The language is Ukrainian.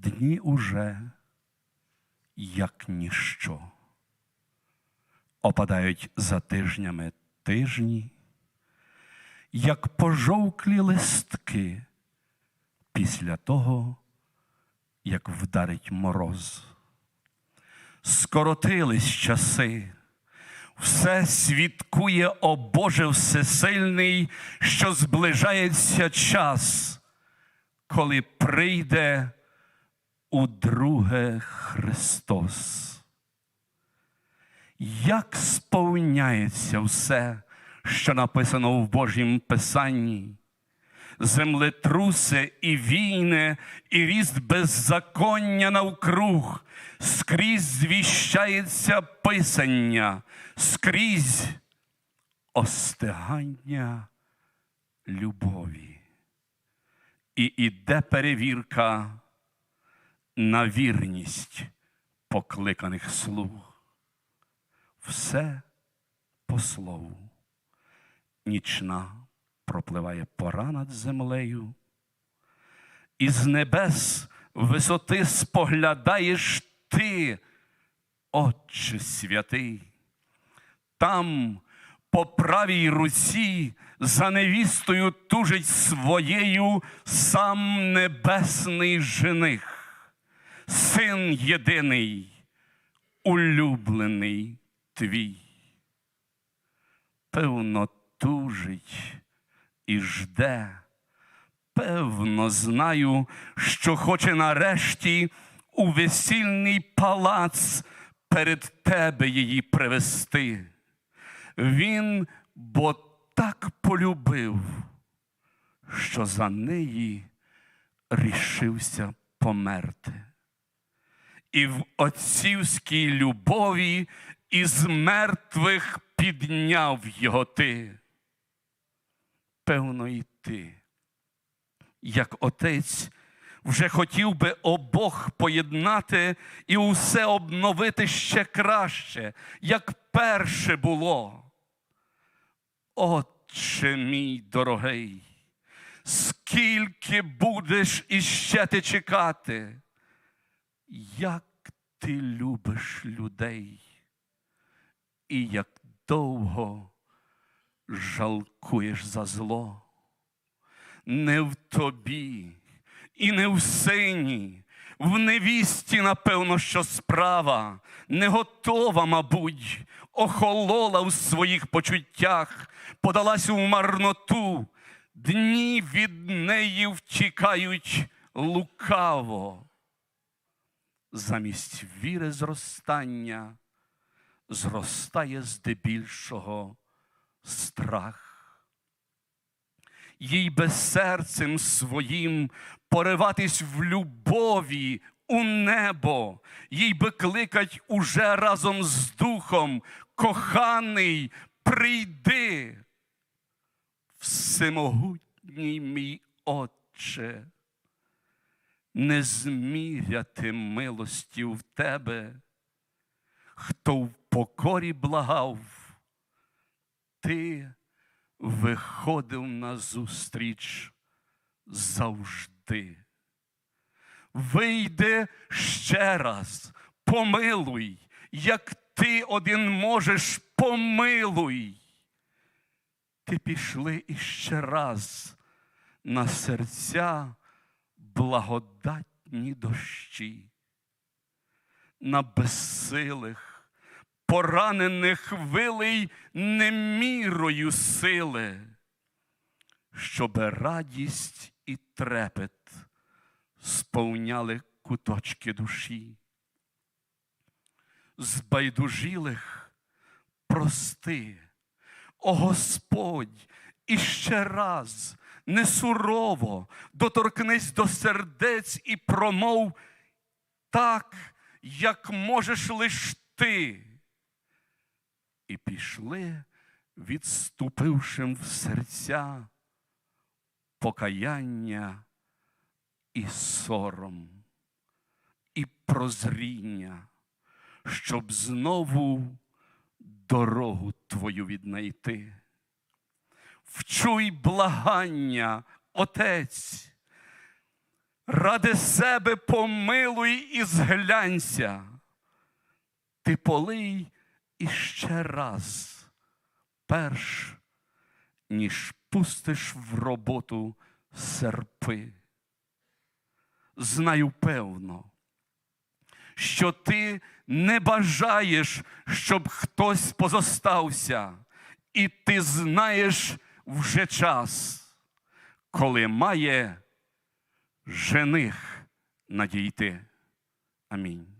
дні уже, як ніщо. Опадають за тижнями тижні, як пожовклі листки після того, як вдарить мороз. Скоротились часи, все свідкує, о Боже Всесильний, що зближається час, коли прийде удруге Христос. Як сповняється все, що написано в Божім Писанні, землетруси і війни, і ріст беззаконня навкруг, скрізь звіщається писання, скрізь остигання любові. І іде перевірка на вірність покликаних слуг. Все по слову. Нічна пропливає пора над землею, і з небес висоти споглядаєш ти, Отче святий. Там по правій руці за невістою тужить своєю сам небесний жених, син єдиний, улюблений твій. Певно, тужить і жде. Певно, знаю, що хоче нарешті у весільний палац перед тебе її привести. Він бо так полюбив, що за неї рішився померти. І в отцівській любові із мертвих підняв його ти. Певно, і ти, як отець, вже хотів би обох поєднати і усе обновити ще краще, як перше було. Отче мій дорогий, скільки будеш іще ти чекати, як ти любиш людей, і як довго жалкуєш за зло, не в тобі і не в сині, в невісті, напевно, що справа не готова, мабуть, охолола в своїх почуттях, подалась у марноту, дні від неї втікають лукаво. Замість віри зростання зростає здебільшого страх. Їй би серцем своїм пориватись в любові у небо, їй би кликать уже разом з духом, коханий, прийди, всемогутній мій Отче, не зміряти милості в тебе, хто в покорі благав, ти виходив назустріч завжди. Вийди ще раз, помилуй, як ти один можеш, помилуй. Ти пішли іще раз на серця благодатні дощі, на безсилих, поранених вилий немірою сили, щоби радість і трепет сповняли куточки душі. Збайдужілих прости, о Господь, іще раз не сурово доторкнись до сердець і промов так, як можеш лиш ти. І пішли, відступившим в серця покаяння і сором, і прозріння, щоб знову дорогу твою віднайти. Вчуй благання, Отець, Ради себе помилуй і зглянься. Ти полий іще раз, перш ніж пустиш в роботу серпи. Знаю певно, що ти не бажаєш, щоб хтось позостався, і ти знаєш вже час, коли має жених надійти. Амінь.